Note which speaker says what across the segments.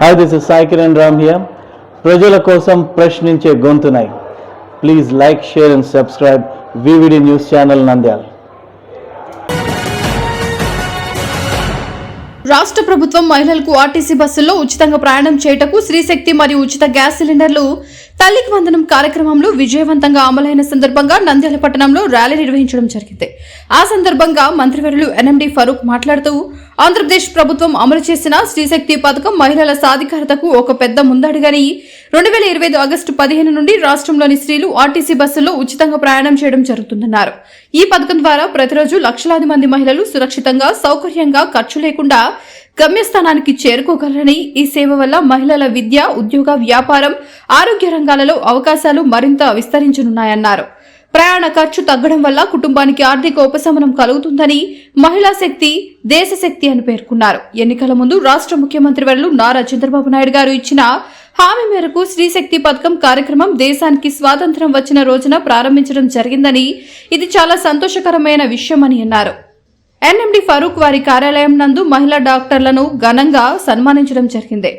Speaker 1: Hi this is Sai Kiran Ram here ప్రజల కోసం ప్రశ్నించే గొంతునై. Please like share and subscribe VVD news channel Nandyal
Speaker 2: రాష్ట్ర ప్రభుత్వం మహిళలకు ఆర్టీసీ బస్సుల్లో ఉచితంగా ప్రయాణం చేయటకు స్త్రీశక్తి మరియు ఉచిత గ్యాస్ సిలిండర్లు తల్లికి వందనం కార్యక్రమంలో విజయవంతంగా అమలైన సందర్భంగా నంద్యాల పట్టణంలో ర్యాలీ నిర్వహించడం జరిగింది. ఆ సందర్భంగా మంత్రివర్యులు ఎన్ఎండి ఫరూక్ మాట్లాడుతూ ఆంధ్రప్రదేశ్ ప్రభుత్వం అమలు చేసిన స్త్రీశక్తి పథకం మహిళల సాధికారతకు ఒక పెద్ద ముందడుగని రెండు వేల ఇరవై ఐదు ఆగస్టు పదిహేను నుండి రాష్ట్రంలోని స్త్రీలు ఆర్టీసీ బస్సుల్లో ఉచితంగా ప్రయాణం చేయడం జరుగుతుందన్నారు. ఈ పథకం ద్వారా ప్రతిరోజు లక్షలాది మంది మహిళలు సురక్షితంగా సౌకర్యంగా ఖర్చు లేకుండా గమ్యస్థానానికి చేరుకోగలరని ఈ సేవ వల్ల మహిళల విద్య ఉద్యోగ వ్యాపారం ఆరోగ్య రంగాలలో అవకాశాలు మరింత విస్తరించనున్నాయన్నారు. ప్రయాణ ఖర్చు తగ్గడం వల్ల కుటుంబానికి ఆర్థిక ఉపశమనం కలుగుతుందని మహిళా శక్తి దేశశక్తి అని పేర్కొన్నారు. ఎన్నికల ముందు రాష్ట్ర ముఖ్యమంత్రి వర్లు నారా చంద్రబాబు నాయుడు గారు ఇచ్చిన హామీ మేరకు స్త్రీశక్తి పథకం కార్యక్రమం దేశానికి స్వాతంత్ర్యం వచ్చిన రోజున ప్రారంభించడం జరిగిందని ఇది చాలా సంతోషకరమైన విషయమని అన్నారు. ఎన్ఎండి ఫరూక్ వారి కార్యాలయం నందు మహిళా డాక్టర్లను ఘనంగా సన్మానించడం జరిగింది.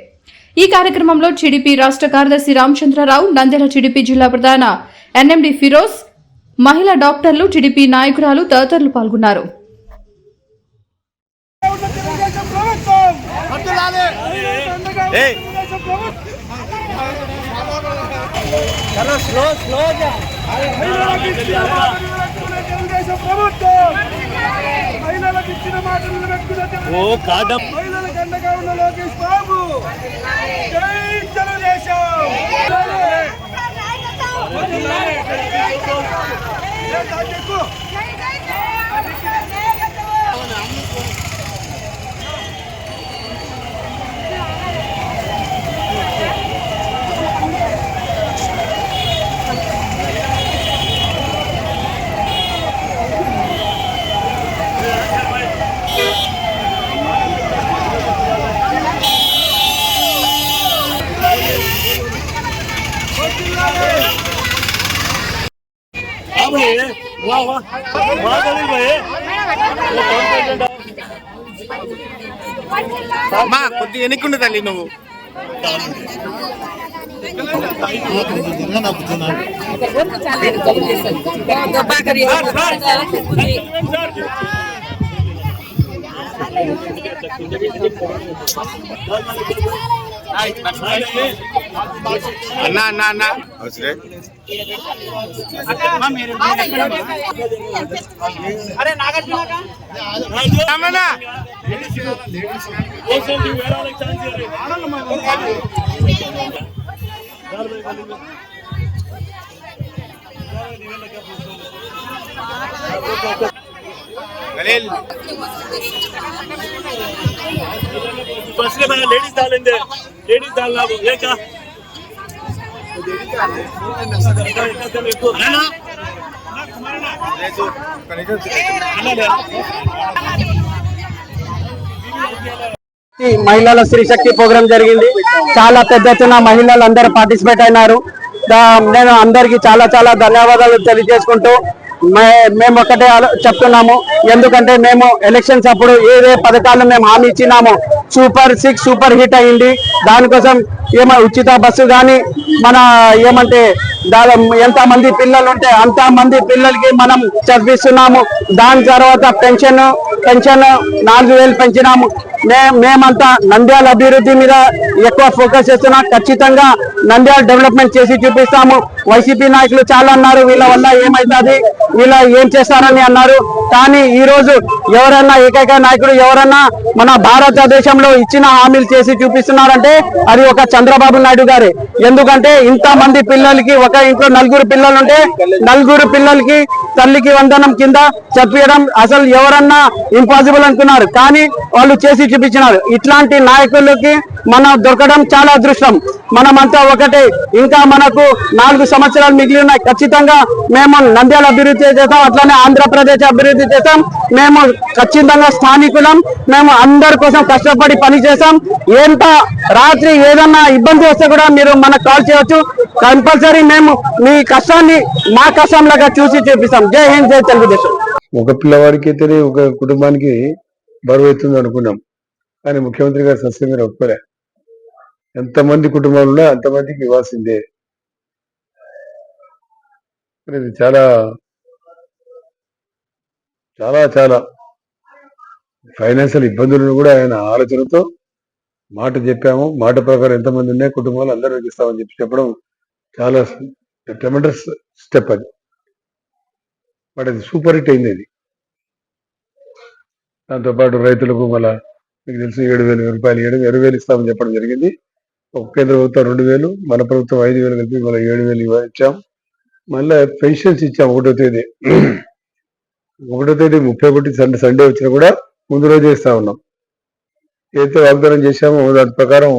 Speaker 2: ఈ కార్యక్రమంలో టీడీపీ రాష్ట్ర కార్యదర్శి రామచంద్రరావు నంద్యాల టీడీపీ జిల్లా ప్రధాన ఎన్ఎండి ఫిరోజ్ మహిళా డాక్టర్లు టీడీపీ నాయకురాలు తదితరులు పాల్గొన్నారు.
Speaker 3: ఓ తెలుగుదేశం మహిళలకు అండగా ఉన్న లోకేష్ ¡Venga, ఏ తారీఖు?
Speaker 4: అమ్మా కొద్దిగా ఎన్నికుండు తల్లి నువ్వు. అన్నా అన్నా అన్నా అవసరే
Speaker 5: అరే నాగార్జున గలేల్ బస్
Speaker 4: లేడీస్ తాలిందే
Speaker 6: లేక? మహిళల స్త్రీ శక్తి ప్రోగ్రాం జరిగింది. చాలా పెద్ద ఎత్తున మహిళలు అందరూ పార్టిసిపేట్ అయినారు. నేను అందరికి చాలా చాలా ధన్యవాదాలు తెలియజేసుకుంటూ మేము ఒకటే చెప్తున్నాము. ఎందుకంటే మేము ఎలక్షన్స్ అప్పుడు ఏదే పథకాలు మేము హామీ ఇచ్చినామో సూపర్ సిక్స్ సూపర్ హిట్ అయింది. దానికోసం ఏమో ఉచిత బస్సు కానీ మన ఏమంటే ఎంత మంది పిల్లలు ఉంటే అంత మంది పిల్లలకి మనం చదివిస్తున్నాము. దాని తర్వాత పెన్షన్ పెన్షన్ నాలుగు వేలు పెంచినాము. మేమంతా నంద్యాల అభివృద్ధి మీద ఎక్కువ ఫోకస్ చేస్తున్నాం. ఖచ్చితంగా నంద్యాల డెవలప్మెంట్ చేసి చూపిస్తాము. వైసీపీ నాయకులు చాలా అన్నారు వీళ్ళ వల్ల ఏమవుతుంది వీళ్ళ ఏం చేస్తారని అన్నారు. కానీ ఈ రోజు ఎవరన్నా ఏకైక నాయకుడు ఎవరన్నా మన భారతదేశంలో ఇచ్చిన హామీలు చేసి చూపిస్తున్నారంటే అది ఒక చంద్రబాబు నాయుడు గారే. ఎందుకంటే ఇంత మంది పిల్లలకి ఒక ఇంట్లో నలుగురు పిల్లలు ఉంటే నలుగురు పిల్లలకి తల్లికి వందనం కింద చెప్పడం అసలు ఎవరన్నా ఇంపాసిబుల్ అనుకున్నారు. కానీ వాళ్ళు చేసి చూపించినారు. ఇట్లాంటి నాయకులకి మనం దొరకడం చాలా అదృష్టం. మనమంతా ఒకటే. ఇంకా మనకు నాలుగు సంవత్సరాలు మిగిలి ఉన్నాయి ఖచ్చితంగా మేము నంద్యాల అభివృద్ధి చేస్తాం. అట్లానే ఆంధ్రప్రదేశ్ అభివృద్ధి చేస్తాం. మేము ఖచ్చితంగా స్థానికులం. మేము అందరి కోసం కష్టపడి పని చేస్తాం. ఎంత రాత్రి ఏదన్నా ఇబ్బంది వస్తే కూడా మీరు మనకు కాల్ చేయవచ్చు కంపల్సరీ మేము మీ కష్టాన్ని మా కష్టంలాగా చూసి చూపిస్తాం. జై హింద్ జై తెలుగుదేశం.
Speaker 7: ఒక పిల్లవాడికి అయితేనే ఒక కుటుంబానికి బరువు అవుతుంది అనుకున్నాం. కానీ ముఖ్యమంత్రి గారు సస్యం మీరు ఒప్పుకోలే. ఎంతమంది కుటుంబాలు అంతమందికి ఇవ్వాల్సిందే. మరి ఇది చాలా చాలా చాలా ఫైనాన్షియల్ ఇబ్బందులను కూడా ఆయన ఆలోచనతో మాట చెప్పాము. మాట ప్రకారం ఎంతమంది ఉన్నాయి కుటుంబాలు అందరూ ఇస్తామని చెప్పి చెప్పడం చాలా ట్రెమెండస్ స్టెప్ అది. బట్ అది సూపర్ హిట్ అయింది అది. దాంతోపాటు రైతులకు మళ్ళా మీకు తెలుసు ఏడు వేలు రూపాయలు ఏడు ఇరవై వేలు ఇస్తామని చెప్పడం జరిగింది. కేంద్ర ప్రభుత్వం రెండు వేలు మన ప్రభుత్వం ఐదు వేలు కలిపి మళ్ళీ ఏడు వేలు ఇచ్చాం. మళ్ళీ పెన్షన్స్ ఇచ్చాం ఒకటో తేదీ. ఒకటో తేదీ ముప్పై ఒకటి సండే సండే వచ్చినా కూడా ముందు రోజే ఇస్తా ఉన్నాం. ఏదైతే వాగ్దానం చేశామో దాని ప్రకారం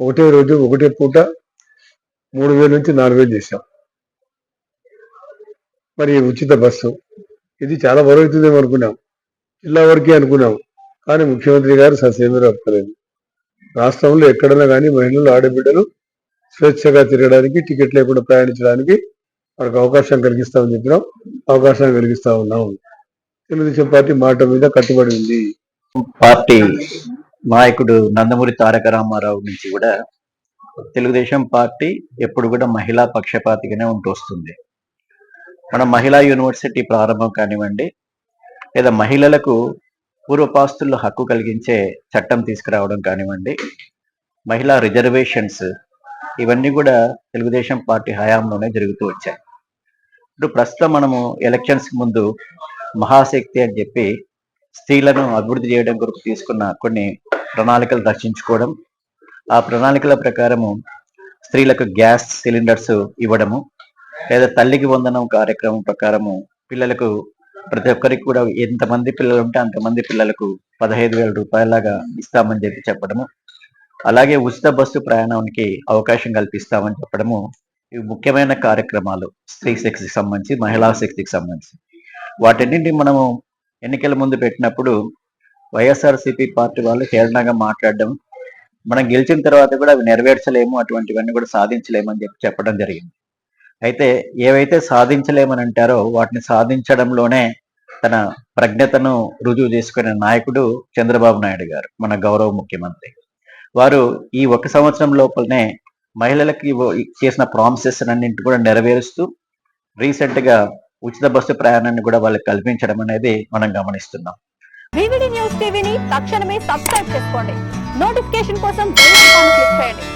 Speaker 7: ఒకటే రోజు ఒకటే పూట మూడు వేల నుంచి నాలుగు వేలు చేశాం. మరి ఉచిత బస్సు ఇది చాలా బరువుతుందేమో అనుకున్నాం. జిల్లా వరకే అనుకున్నాం. కానీ ముఖ్యమంత్రి గారు ససేంద్ర ఒప్పుకోలేదు. రాష్ట్రంలో ఎక్కడైనా కానీ మహిళలు ఆడబిడ్డలు స్వేచ్ఛగా తిరగడానికి టికెట్ లేకుండా ప్రయాణించడానికి వాళ్ళకి అవకాశం కలిగిస్తామని చెప్పినాం. అవకాశం కలిగిస్తా ఉన్నాం. తెలుగుదేశం పార్టీ మాట మీద కట్టుబడి ఉంది.
Speaker 8: పార్టీ నాయకుడు నందమూరి తారక రామారావు నుంచి కూడా తెలుగుదేశం పార్టీ ఎప్పుడు కూడా మహిళా పక్షపాతిగానే ఉంటూ వస్తుంది. మన మహిళా యూనివర్సిటీ ప్రారంభం కానివ్వండి లేదా మహిళలకు పూర్వపాస్తుల్లో హక్కు కలిగించే చట్టం తీసుకురావడం కానివ్వండి మహిళా రిజర్వేషన్స్ ఇవన్నీ కూడా తెలుగుదేశం పార్టీ హయాంలోనే జరుగుతూ వచ్చాయి. ఇప్పుడు ప్రస్తుతం మనము ఎలక్షన్స్ ముందు మహాశక్తి అని చెప్పి స్త్రీలను అభివృద్ధి చేయడం కొరకు తీసుకున్న కొన్ని ప్రణాళికలు రచించుకోవడం ఆ ప్రణాళికల ప్రకారము స్త్రీలకు గ్యాస్ సిలిండర్స్ ఇవ్వడము లేదా తల్లికి వందనం కార్యక్రమం ప్రకారము పిల్లలకు ప్రతి ఒక్కరికి కూడా ఎంతమంది పిల్లలు ఉంటే అంతమంది పిల్లలకు పదహైదు వేల రూపాయలాగా ఇస్తామని చెప్పి చెప్పడము. అలాగే ఉచిత బస్సు ప్రయాణానికి అవకాశం కల్పిస్తామని చెప్పడము. ఇవి ముఖ్యమైన కార్యక్రమాలు స్త్రీ శక్తికి సంబంధించి మహిళా శక్తికి సంబంధించి. వాటన్నింటిని మనము ఎన్నికల ముందు పెట్టినప్పుడు వైఎస్ఆర్సీపీ పార్టీ వాళ్ళు హేళనగా మాట్లాడడం మనం గెలిచిన తర్వాత కూడా అవి నెరవేర్చలేము అటువంటివన్నీ కూడా సాధించలేము అని చెప్పి చెప్పడం జరిగింది. అయితే ఏవైతే సాధించలేమని అంటారో వాటిని సాధించడంలోనే తన ప్రజ్ఞతను రుజువు చేసుకునే నాయకుడు చంద్రబాబు నాయుడు గారు మన గౌరవ ముఖ్యమంత్రి. వారు ఈ ఒక సంవత్సరం లోపలనే మహిళలకి చేసిన ప్రామిసెస్ అన్నింటి కూడా నెరవేరుస్తూ రీసెంట్గా ఉచిత బస్సు ప్రయాణాన్ని కూడా వాళ్ళకి కల్పించడం అనేది మనం గమనిస్తున్నాం.
Speaker 9: వివిడి న్యూస్ టీవీని తక్షణమే సబ్స్క్రైబ్ చేసుకోండి. నోటిఫికేషన్ కోసం క్లిక్ చేయండి.